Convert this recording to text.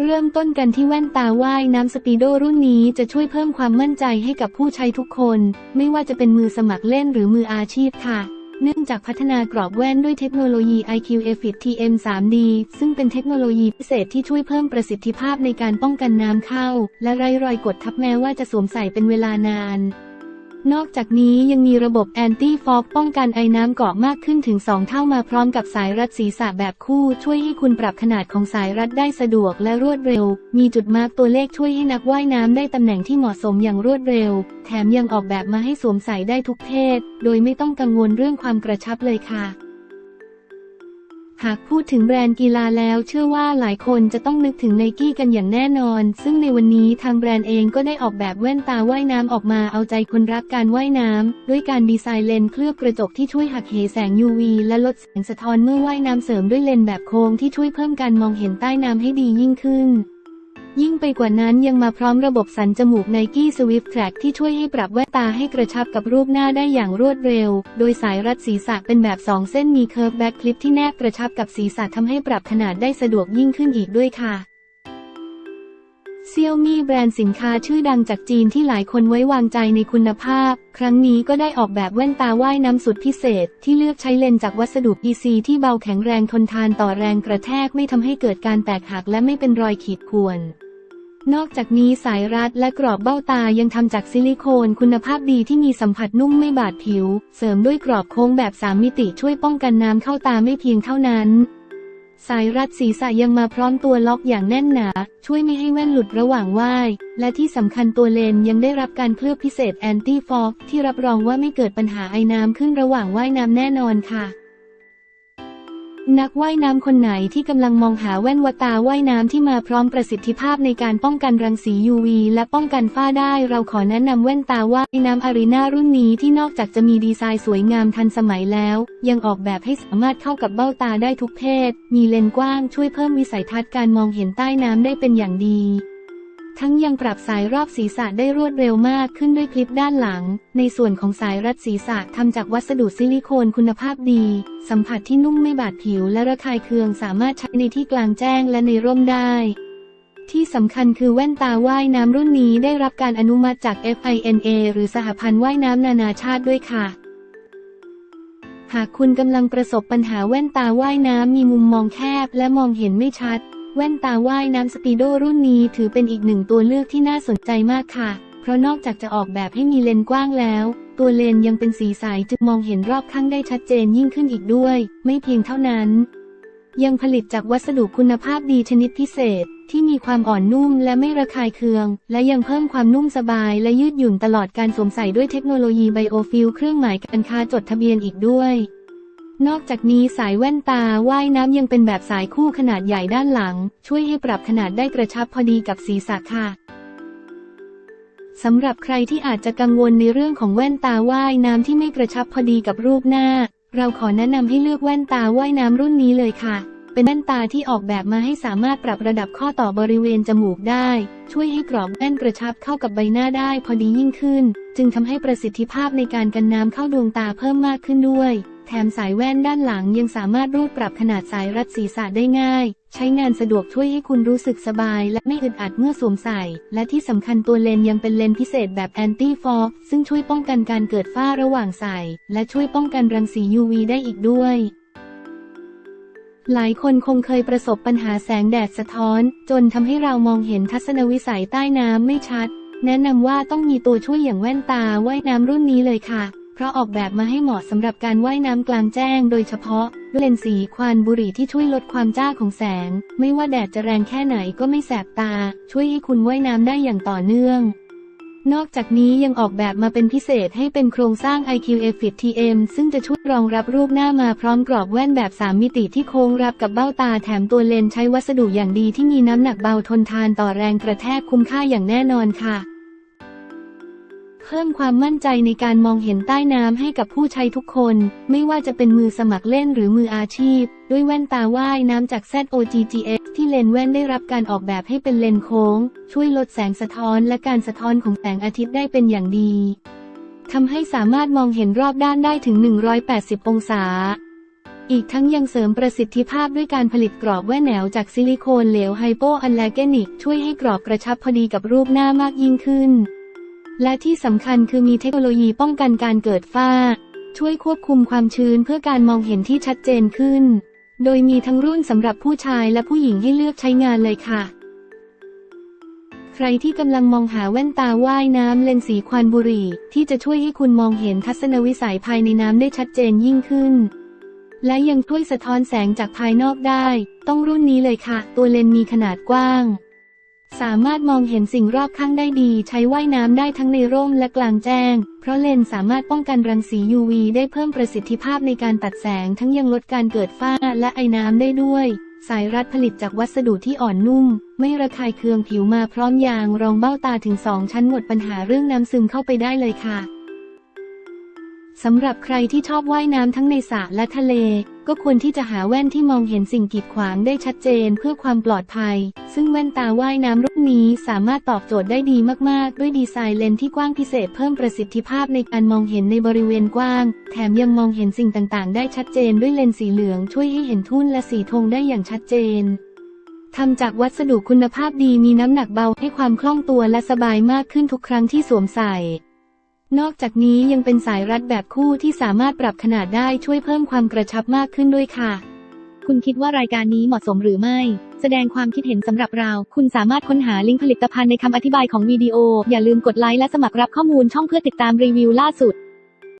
เริ่มต้นกันที่แว่นตาว่ายน้ำสปีโดรุ่นนี้จะช่วยเพิ่มความมั่นใจให้กับผู้ใช้ทุกคน ไม่ว่าจะเป็นมือสมัครเล่นหรือมืออาชีพค่ะ เนื่องจากพัฒนากรอบแว่นด้วยเทคโนโลยี IQ e f i t TM 3D ซึ่งเป็นเทคโนโลยีพิเศษที่ช่วยเพิ่มประสิทธิภาพในการป้องกันน้ำเข้า และไร้รอยกดทับแม้ว่าจะสวมใส่เป็นเวลานาน นอกจากนี้ยังมีระบบแอนตี้ฟอกป้องกันไอน้ำเกาะมากขึ้นถึง 2 เท่ามาพร้อมกับสายรัดศีรษะแบบคู่ ช่วยให้คุณปรับขนาดของสายรัดได้สะดวกและรวดเร็ว มีจุดมาร์กตัวเลขช่วยให้นักว่ายน้ำได้ตำแหน่งที่เหมาะสมอย่างรวดเร็ว แถมยังออกแบบมาให้สวมใส่ได้ทุกเพศ โดยไม่ต้องกังวลเรื่องความกระชับเลยค่ะ หากพูดถึงแบรนด์กีฬาแล้วเชื่อว่าหลายคนจะต้องนึกถึงไนกี้กันอย่างแน่นอน ซึ่งในวันนี้ทางแบรนด์เองก็ได้ออกแบบแว่นตาว่ายน้ำออกมาเอาใจคนรักการว่ายน้ำ ด้วยการดีไซน์เลนส์เคลือบกระจกที่ช่วยหักเหแสง UV และลดแสงสะท้อนเมื่อว่ายน้ำเสริมด้วยเลนส์แบบโค้งที่ช่วยเพิ่มการมองเห็นใต้น้ำให้ดียิ่งขึ้น ยิ่งไปกว่านั้นยังมาพร้อมระบบสันจมูก Nike Swift Track ที่ช่วยให้ปรับแว่นตาให้กระชับกับรูปหน้าได้อย่างรวดเร็ว โดยสายรัดศีรษะเป็นแบบ 2 เส้นมีเคิร์ฟแบ็คคลิปที่แนบกระชับกับศีรษะทำให้ปรับขนาดได้สะดวกยิ่งขึ้นอีกด้วยค่ะเซี่ยวมี่แบรนด์สินค้าชื่อดังจากจีนที่หลายคนไว้วางใจในคุณภาพ ครั้งนี้ก็ได้ออกแบบแว่นตาว่ายน้ำสุดพิเศษ ที่เลือกใช้เลนจากวัสดุ PC ที่เบาแข็งแรงทนทานต่อแรงกระแทกไม่ทำให้เกิดการแตกหักและไม่เป็นรอยขีดข่วน นอกจากนี้สายรัดและกรอบเบ้าตายังทำจากซิลิโคนคุณภาพดีที่มีสัมผัสนุ่มไม่บาดผิว เสริมด้วยกรอบโค้งแบบ3มิติช่วยป้องกันน้ำเข้าตาไม่เพียงเท่านั้น สายรัดศีรษะยังมาพร้อมตัวล็อกอย่างแน่นหนา ช่วยไม่ให้แว่นหลุดระหว่างว่าย และที่สำคัญตัวเลนยังได้รับการเคลือบพิเศษแอนตี้ฟอกที่รับรองว่าไม่เกิดปัญหาไอน้ำขึ้นระหว่างว่ายน้ำแน่นอนค่ะ นักว่ายน้ำคนไหนที่กำลังมองหาแว่นวตาว่ายน้ำที่มาพร้อมประสิทธิภาพในการป้องกันรังสี UV และป้องกันฝ้าได้ เราขอแนะนำแว่นตาว่ายน้ำอารีนารุ่นนี้ที่นอกจากจะมีดีไซน์สวยงามทันสมัยแล้ว ยังออกแบบให้สามารถเข้ากับเบ้าตาได้ทุกเพศ มีเลนส์กว้างช่วยเพิ่มวิสัยทัศน์การมองเห็นใต้น้ำได้เป็นอย่างดี ทั้งยังปรับสายรอบศีรษะได้รวดเร็วมากขึ้นด้วยคลิปด้านหลัง ในส่วนของสายรัดศีรษะทำจากวัสดุซิลิโคนคุณภาพดี สัมผัสที่นุ่มไม่บาดผิวและระคายเคืองสามารถใช้ในที่กลางแจ้งและในร่มได้ที่สำคัญคือแว่นตาว่ายน้ำรุ่นนี้ได้รับการอนุมัติจาก FINA หรือสหพันธ์ว่ายน้ำนานาชาติด้วยค่ะ หากคุณกำลังประสบปัญหาแว่นตาว่ายน้ำมีมุมมองแคบและมองเห็นไม่ชัด แว่นตาว่ายน้ำสปีโดรุ่นนี้ถือเป็นอีกหนึ่งตัวเลือกที่น่าสนใจมากค่ะ เพราะนอกจากจะออกแบบให้มีเลนกว้างแล้ว ตัวเลนยังเป็นสีใสจึงมองเห็นรอบข้างได้ชัดเจนยิ่งขึ้นอีกด้วย ไม่เพียงเท่านั้น ยังผลิตจากวัสดุคุณภาพดีชนิดพิเศษ ที่มีความอ่อนนุ่มและไม่ระคายเคือง และยังเพิ่มความนุ่มสบายและยืดหยุ่นตลอดการสวมใส่ด้วยเทคโนโลยีไบโอฟิลเครื่องหมายการค้าจดทะเบียนอีกด้วย นอกจากนี้สายแว่นตาว่ายน้ำยังเป็นแบบสายคู่ขนาดใหญ่ด้านหลัง ช่วยให้ปรับขนาดได้กระชับพอดีกับศีรษะค่ะสำหรับใครที่อาจจะกังวลในเรื่องของแว่นตาว่ายน้ำที่ไม่กระชับพอดีกับรูปหน้า เราขอแนะนำให้เลือกแว่นตาว่ายน้ำรุ่นนี้เลยค่ะ เป็นแว่นตาที่ออกแบบมาให้สามารถปรับระดับข้อต่อบริเวณจมูกได้ ช่วยให้กรอบแว่นกระชับเข้ากับใบหน้าได้พอดียิ่งขึ้น จึงทำให้ประสิทธิภาพในการกันน้ำเข้าดวงตาเพิ่มมากขึ้นด้วย มสายแว่นด้านหลังยังสามารถรูดปรับขนาดสายรัดศีรษะได้ง่าย ใช้งานสะดวกช่วยให้คุณรู้สึกสบาย และไม่อึดอัดเมื่อสวมใส่ และที่สำคัญตัวเลนยังเป็นเลนพิเศษแบบแอนตี้ฟอกซึ่งช่วยป้องกันการเกิดฝ้าระหว่างใส่ และช่วยป้องกันรังสี UV ได้อีกด้วยหลายคนคงเคยประสบปัญหาแสงแดดสะท้อน จนทำให้เรามองเห็นทัศนวิสัยใต้น้ำไม่ชัด แนะนำว่าต้องมีตัวช่วยอย่างแว่นตาว่ายน้ำรุ่นนี้เลยค่ะ เพราะออกแบบมาให้เหมาะสำหรับการว่ายน้ำกลางแจ้ง โดยเฉพาะเลนส์สีควันบุหรี่ที่ช่วยลดความจ้าของแสง ไม่ว่าแดดจะแรงแค่ไหนก็ไม่แสบตา ช่วยให้คุณว่ายน้ำได้อย่างต่อเนื่อง นอกจากนี้ยังออกแบบมาเป็นพิเศษให้เป็นโครงสร้าง IQ f i t TM ซึ่งจะช่วยรองรับรูปหน้ามาพร้อมกรอบแว่นแบบ 3 มิติที่โค้งรับกับเบ้าตาแถมตัวเลนส์ใช้วัสดุอย่างดีที่มีน้ำหนักเบาทนทานต่อแรงกระแทกคุ้มค่าอย่างแน่นอนค่ะ เพิ่มความมั่นใจในการมองเห็นใต้น้ำให้กับผู้ใช้ทุกคน ไม่ว่าจะเป็นมือสมัครเล่นหรือมืออาชีพ ด้วยแว่นตาว่ายน้ำจาก ZOGGX ที่เลนแว่นได้รับการออกแบบให้เป็นเลนโค้ง ช่วยลดแสงสะท้อนและการสะท้อนของแสงอาทิตย์ได้เป็นอย่างดีทำให้สามารถมองเห็นรอบด้านได้ถึง 180 องศา อีกทั้งยังเสริมประสิทธิภาพด้วยการผลิตกรอบแว่นแหนวจากซิลิโคนเหลวไฮโปอัลแลเกนิกช่วยให้กรอบกระชับพอดีกับรูปหน้ามากยิ่งขึ้น และที่สำคัญคือมีเทคโนโลยีป้องกันการเกิดฝ้า ช่วยควบคุมความชื้นเพื่อการมองเห็นที่ชัดเจนขึ้น โดยมีทั้งรุ่นสำหรับผู้ชายและผู้หญิงให้เลือกใช้งานเลยค่ะ ใครที่กำลังมองหาแว่นตาว่ายน้ำเลนส์สีควันบุหรี่ ที่จะช่วยให้คุณมองเห็นทัศนวิสัยภายในน้ำได้ชัดเจนยิ่งขึ้น และยังช่วยสะท้อนแสงจากภายนอกได้ ต้องรุ่นนี้เลยค่ะ ตัวเลนส์มีขนาดกว้าง สามารถมองเห็นสิ่งรอบข้างได้ดี ใช้ว่ายน้ำได้ทั้งในร่มและกลางแจ้ง เพราะเลนส์สามารถป้องกันรังสี UV ได้เพิ่มประสิทธิภาพในการตัดแสง ทั้งยังลดการเกิดฝ้าและไอน้ำได้ด้วย สายรัดผลิตจากวัสดุที่อ่อนนุ่ม ไม่ระคายเคืองผิวมาพร้อมยางรองเบ้าตาถึง2ชั้นหมดปัญหาเรื่องน้ำซึมเข้าไปได้เลยค่ะสำหรับใครที่ชอบว่ายน้ำทั้งในสระและทะเล ก็ควรที่จะหาแว่นที่มองเห็นสิ่งกีดขวางได้ชัดเจนเพื่อความปลอดภัย ซึ่งแว่นตาว่ายน้ำรุ่นนี้สามารถตอบโจทย์ได้ดีมากๆ ด้วยดีไซน์เลนส์ที่กว้างพิเศษเพิ่มประสิทธิภาพในการมองเห็นในบริเวณกว้าง แถมยังมองเห็นสิ่งต่างๆ ได้ชัดเจนด้วยเลนส์สีเหลืองช่วยให้เห็นทุ่นและสีธงได้อย่างชัดเจนทำจากวัสดุคุณภาพดีมีน้ำหนักเบาให้ความคล่องตัวและสบายมากขึ้นทุกครั้งที่สวมใส่ นอกจากนี้ยังเป็นสายรัดแบบคู่ที่สามารถปรับขนาดได้ช่วยเพิ่มความกระชับมากขึ้นด้วยค่ะ คุณคิดว่ารายการนี้เหมาะสมหรือไม่ แสดงความคิดเห็นสำหรับเรา คุณสามารถค้นหาลิงก์ผลิตภัณฑ์ในคำอธิบายของวิดีโอ อย่าลืมกดไลค์และสมัครรับข้อมูลช่องเพื่อติดตามรีวิวล่าสุด